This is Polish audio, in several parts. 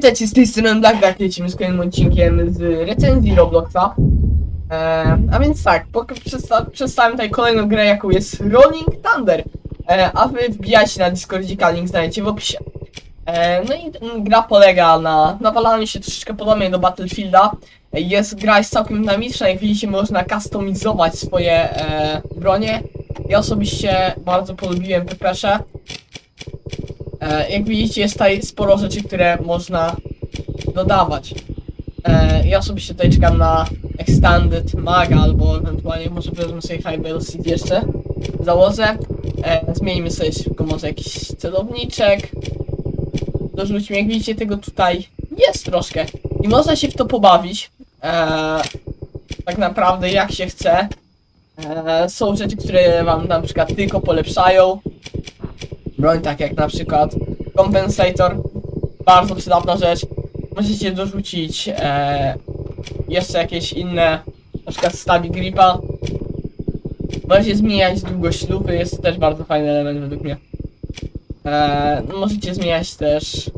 Witajcie z tej strony Black Duck, lecimy z kolejnym odcinkiem z recenzji Robloxa. E, a więc tak, przedstawiam tutaj kolejną grę, jaką jest Rolling Thunder. E, a wy wbijajcie na Discordzika, link znajdziecie w opisie. E, no i gra polega na nawalaniu się troszeczkę podobnie do Battlefielda. Jest gra jest całkiem dynamiczna, jak widzicie można customizować swoje e, bronie. Ja osobiście bardzo polubiłem Pepesze. E, jak widzicie jest tutaj sporo rzeczy, które można dodawać. E, ja osobiście tutaj czekam na Extended Mag albo ewentualnie może wezmę sobie High Seed jeszcze założę. E, zmienimy sobie szybko może jakiś celowniczek. Dorzućmy, jak widzicie tego tutaj jest troszkę i można się w to pobawić. E, tak naprawdę jak się chce. E, są rzeczy, które wam na przykład tylko polepszają. Broń tak jak na przykład kompensator. Bardzo przydatna rzecz. Możecie dorzucić e, jeszcze jakieś inne, na przykład stabi gripa. Możecie zmieniać długość lupy, jest to też bardzo fajny element według mnie. E, no możecie zmieniać też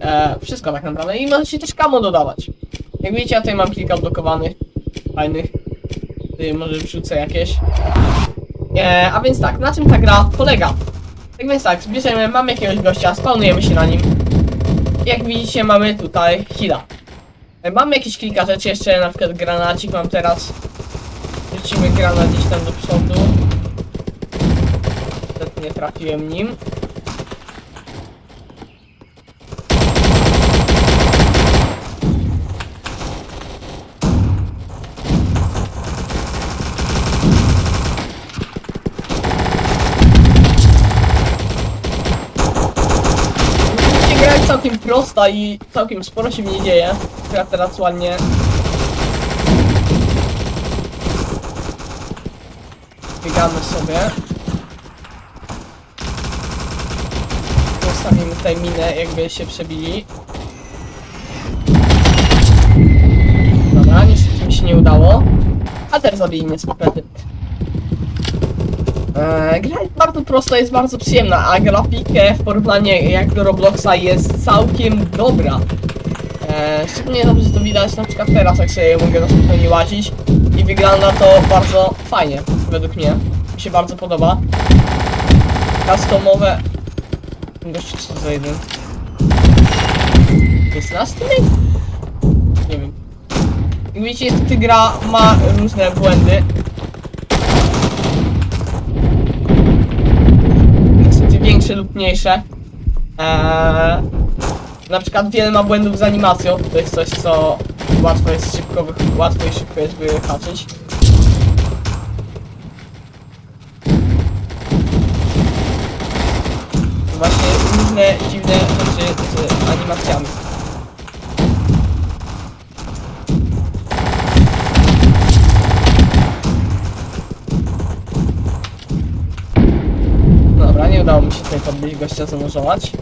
e, wszystko tak naprawdę i możecie też kamo dodawać. Jak widzicie, ja tutaj mam kilka odblokowanych, fajnych. Tutaj może wrzucę jakieś. E, a więc tak, na czym ta gra polega? Tak więc tak, zbierzemy, mamy jakiegoś gościa, spawnujemy się na nim. Jak widzicie, mamy tutaj heala. E, Mamy jakieś kilka rzeczy, jeszcze na przykład granacik mam teraz. Rzucimy granat gdzieś tam do przodu. Niestety nie trafiłem nim. Oczywiście gra jest całkiem prosta i całkiem sporo się w niej dzieje. Ja teraz ładnie biegamy sobie. Postawimy tutaj minę, jakby się przebili. Dobra, niestety mi się nie udało. A teraz zabili mnie z Eee, gra jest bardzo prosta, jest bardzo przyjemna, a grafika w porównaniu jak do Robloxa jest całkiem dobra. Eee, szczególnie dobrze to widać na przykład teraz, jak sobie mogę na spokojnie łazić i wygląda to bardzo fajnie, według mnie. Mi się bardzo podoba. Customowe... Gościu, co za jeden? Jest na Steamie? Nie wiem. Jak widzicie, niestety gra ma różne błędy. niestety większe lub mniejsze. Eee, na przykład wiele ma błędów z animacją, to jest coś co łatwo jest szybko, łatwo i szybko jest wyhaczyć. Właśnie różne dziwne rzeczy z animacjami. Dobra, nie udało mi się tutaj podbić gościa zanurzować.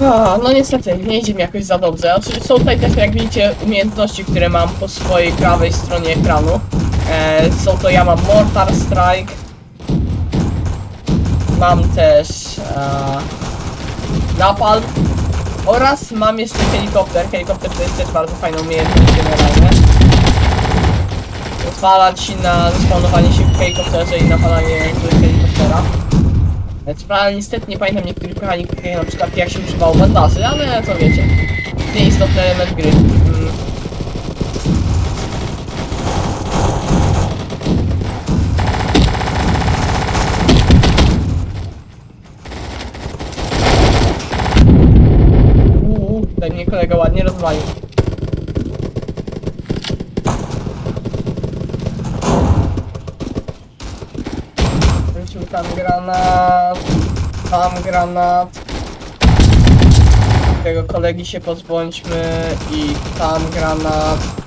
A, no niestety, nie idzie mi jakoś za dobrze. Oczywiście są tutaj też, jak widzicie, umiejętności, które mam po swojej prawej stronie ekranu. E, są to, ja mam Mortar Strike. Mam też e, Napalm. Oraz mam jeszcze helikopter. Helikopter to jest też bardzo fajna umiejętność generalnie. Pozwala ci na spawnowanie się w helikopterze i napalanie helikoptera. Prawda niestety nie pamiętam niektórych mechanik, na przykład jak się używało bandaży, ale to wiecie. Nieistotny element gry. Mm. Uuu, tutaj mnie kolega ładnie rozwalił. Wrócił tam granat, tam granat. Tego kolegi się pozbądźmy i tam granat.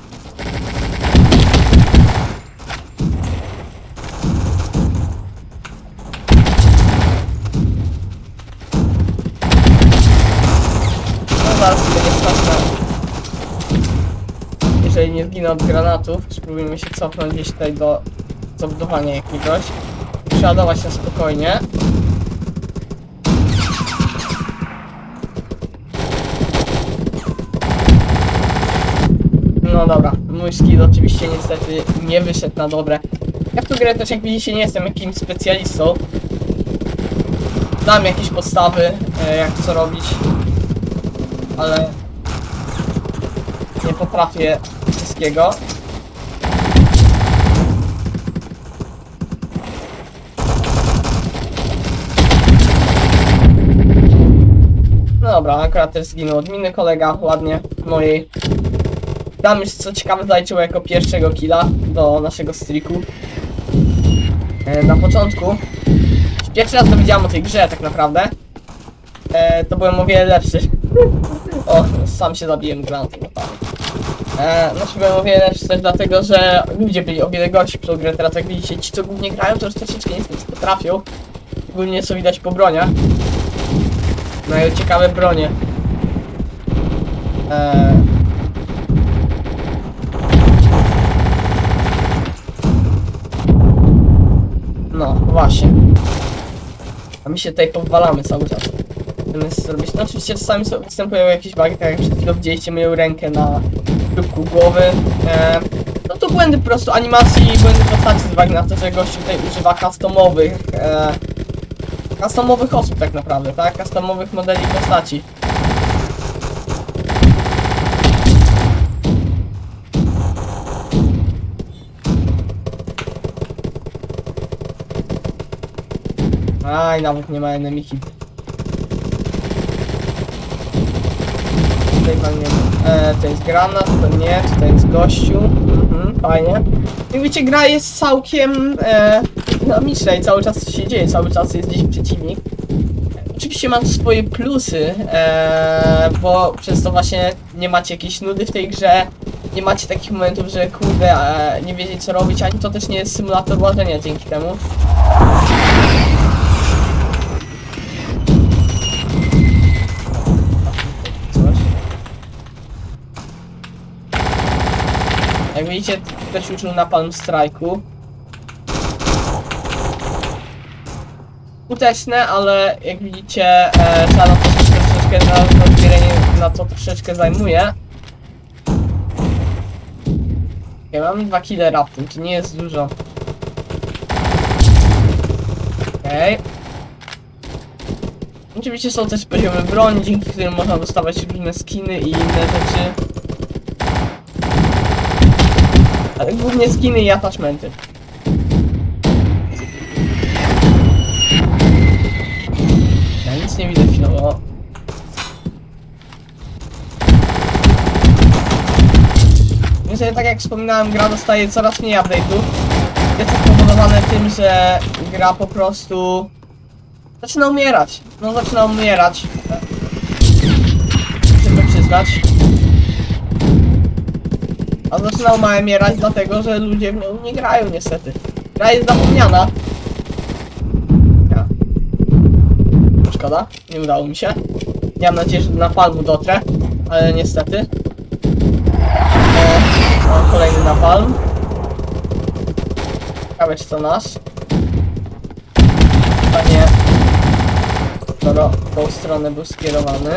No zaraz będzie stać na jeżeli nie zginę od granatów. Spróbujmy się cofnąć gdzieś tutaj do zabudowania jakiegoś. Przeładować na spokojnie. No dobra, mój skill oczywiście niestety nie wyszedł na dobre. Ja w tą grę też jak widzicie nie jestem jakimś specjalistą. Znam jakieś podstawy, e, jak co robić, ale nie potrafię No dobra, akurat też zginął odminy kolega, ładnie, mojej. Tam już co ciekawe zaliczył jako pierwszego killa do naszego streaku. E, na początku, pierwszy raz dowiedziałem o tej grze tak naprawdę, e, to byłem o wiele lepszy. o, sam się zabiłem granatem. E, znaczy byłem o wiele też dlatego, że ludzie byli o wiele gorsi tą grę. Teraz jak widzicie, ci co głównie grają to już troszeczkę niestety potrafią. Ogólnie co widać po broniach. Mają ciekawe bronie. E, No, właśnie. A my się tutaj powalamy cały czas. Zamiast zrobić. No oczywiście czasami występują jakieś bugi, tak jak przed chwilą widzieliście moją rękę na czubku głowy. E, no to błędy po prostu animacji i błędy postaci z uwagi na to, że gościu tutaj używa customowych e, customowych osób tak naprawdę, tak? Customowych modeli postaci. Aj, nawet nie ma enemy hit. Tutaj pan nie e, to jest granat, to nie, to jest gościu. Mhm, fajnie. Jak widzicie, gra jest całkiem e, dynamiczna i cały czas się dzieje, cały czas jest gdzieś przeciwnik. Oczywiście mam swoje plusy, e, bo przez to właśnie nie macie jakiejś nudy w tej grze, nie macie takich momentów, że kurde, e, nie wiecie co robić, ani to też nie jest symulator łażenia dzięki temu. Widzicie, ktoś uczył na Palm Strike'u. Skuteczne, ale jak widzicie, e, trzeba to troszeczkę, na na to troszeczkę zajmuje. Ja mam dwa kile raptem, to nie jest dużo. Okej. Oczywiście są też poziomy broni, dzięki którym można dostawać różne skiny i inne rzeczy. Ale głównie skiny i attachmenty. Ja nic nie widzę chwilowo. Niestety, tak jak wspominałem, gra dostaje coraz mniej update'ów. Jest to spowodowane tym, że gra po prostu zaczyna umierać. No zaczyna umierać. Chcę to przyznać. A zaczyna umierać dlatego, że ludzie w nią nie grają niestety. Gra jest zapomniana. Ja. Szkoda, nie udało mi się. Miałem nadzieję, że na palmu dotrę, ale niestety. O, o kolejny napalm. Ciekawe czy to nasz. Panie skoro w tą stronę był skierowany,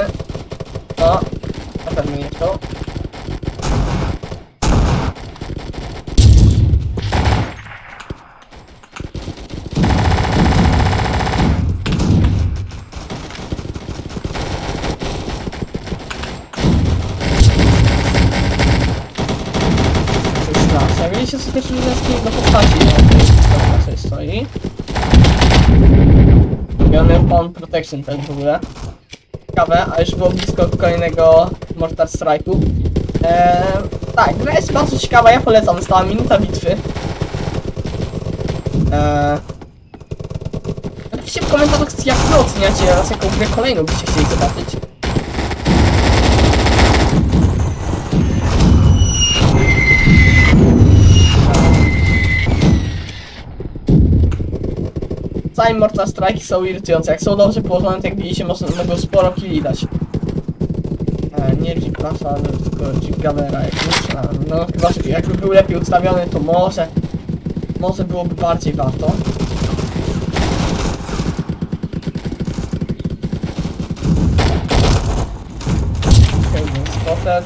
to na pewno nie. To nasze. Mieliście sobie skiny do postaci, jest to naszej stoi. Miany Pawn Protection też w ogóle. Ciekawe, a już było blisko kolejnego Mortar Strike'u. Eee, tak, gra jest bardzo ciekawa, ja polecam, została minuta bitwy. Eee, napiszcie w komentarzach jak wy oceniacie oraz jaką grę kolejną byście chcieli zobaczyć. Same Mortal Strike są irytujące. Jak są dobrze położone, to jak widzicie, można, mogą sporo killi dać. E, nie Jeep klasa, tylko Jeep Gunnera, jak myślałem. No chyba, że jakby był lepiej ustawiony, to może, może byłoby bardziej warto. Spotted.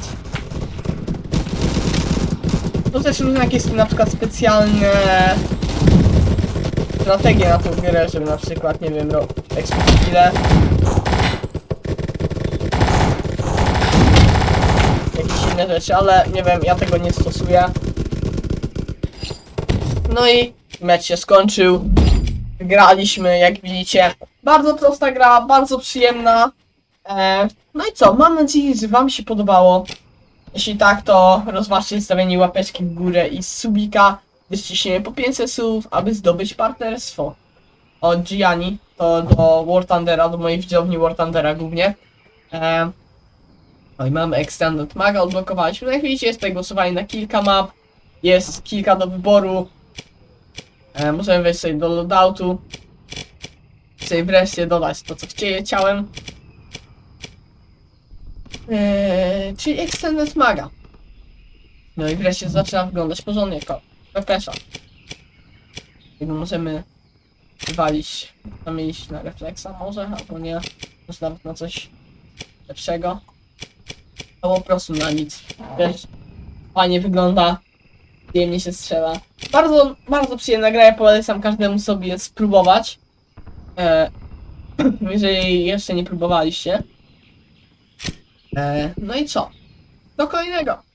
To też różne jakieś na przykład specjalne strategie na tą grę, żeby na przykład, nie wiem, ro- ekspert jakieś inne rzeczy, ale nie wiem, ja tego nie stosuję. No i mecz się skończył. Graliśmy, jak widzicie. Bardzo prosta gra, bardzo przyjemna. E, no i co, mam nadzieję, że wam się podobało. Jeśli tak, to rozważcie stawienie łapeczki w górę i subika. Wyściśniemy po 500 słów, aby zdobyć partnerstwo. Od Gianni, to do War Thundera, do mojej widowni War Thundera głównie. E, no i mamy Extended Maga, odblokowaliśmy. No jak widzicie, jest tutaj głosowanie na kilka map. Jest kilka do wyboru. Możemy wejść sobie do loadoutu. Sobie wreszcie dodać to, co chcieli ciałem. E, czyli Extended Maga. No i wreszcie zaczyna wyglądać porządnie jako refresha. Jego możemy walić, tam iść na refleksa może, albo nie. Może nawet na coś lepszego. Albo po prostu na nic. Wiesz, fajnie wygląda. Przyjemnie się strzela. Bardzo, bardzo przyjemna gra, ja polecam każdemu sobie spróbować. E, jeżeli jeszcze nie próbowaliście. E, no i co? Do kolejnego.